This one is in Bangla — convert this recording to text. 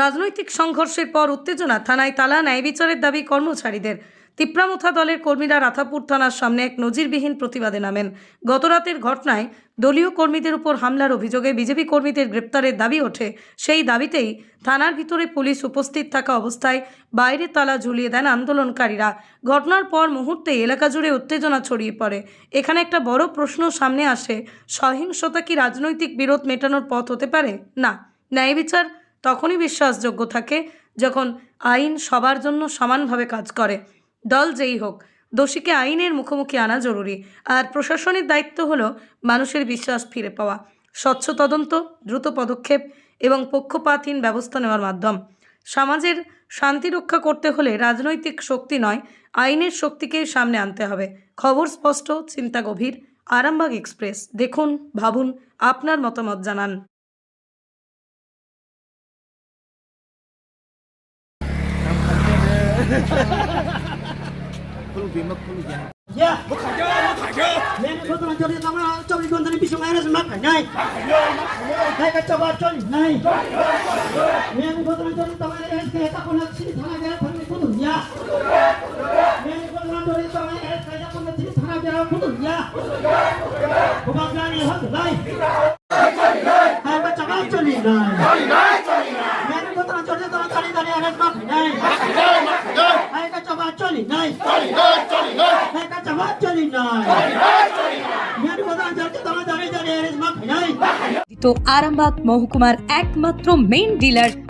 রাজনৈতিক সংঘর্ষের পর উত্তেজনা থানায় তালা, ন্যায় বিচারের দাবি কর্মচারীদের। তিপ্রামুথা দলের কর্মীরা রাথাপুর থানার সামনে এক নজিরবিহীন প্রতিবাদে নামেন। গতরাতের ঘটনায় দলীয় কর্মীদের উপর হামলার অভিযোগে বিজেপি কর্মীদের গ্রেপ্তারের দাবি ওঠে। সেই দাবিতেই থানার ভিতরে পুলিশ উপস্থিত থাকা অবস্থায় বাইরে তালা ঝুলিয়ে দেন আন্দোলনকারীরা। ঘটনার পর মুহূর্তেই এলাকা জুড়ে উত্তেজনা ছড়িয়ে পড়ে। এখানে একটা বড় প্রশ্ন সামনে আসে, সহিংসতা কি রাজনৈতিক বিরোধ মেটানোর পথ হতে পারে? না। ন্যায় বিচার তখনই বিশ্বাসযোগ্য থাকে যখন আইন সবার জন্য সমানভাবে কাজ করে। দল যেই হোক, দোষীকে আইনের মুখোমুখি আনা জরুরি, আর প্রশাসনের দায়িত্ব হলো মানুষের বিশ্বাস ফিরে পাওয়া। স্বচ্ছ তদন্ত, দ্রুত পদক্ষেপ এবং পক্ষপাতহীন ব্যবস্থা নেওয়ার মাধ্যম। সমাজের শান্তি রক্ষা করতে হলে রাজনৈতিক শক্তি নয়, আইনের শক্তিকে সামনে আনতে হবে। খবর স্পষ্ট, চিন্তা গভীর। আরামবাগ এক্সপ্রেস। দেখুন, ভাবুন, আপনার মতামত জানান। 야! 뭐 가져! 뭐 가져! 내 소들은 저리 나가 저리 건드리 비숑 아이라서 막 가냐이! 내가 저거 저리 나이! 내 소들은 저리 나가 이렇게 해서 거나 치리 타나게 하는 거든야! 내 소들은 저리 나가 이렇게 해서 거나 치리 타나게 하는 거든야! 고맙다니 하도 나이! 내가 저거 저리 나이! 내 소들은 저리 나가 저리 다니 하는 막 가냐 চলি তো আরামবাগ মহকুমার একমাত্র main dealer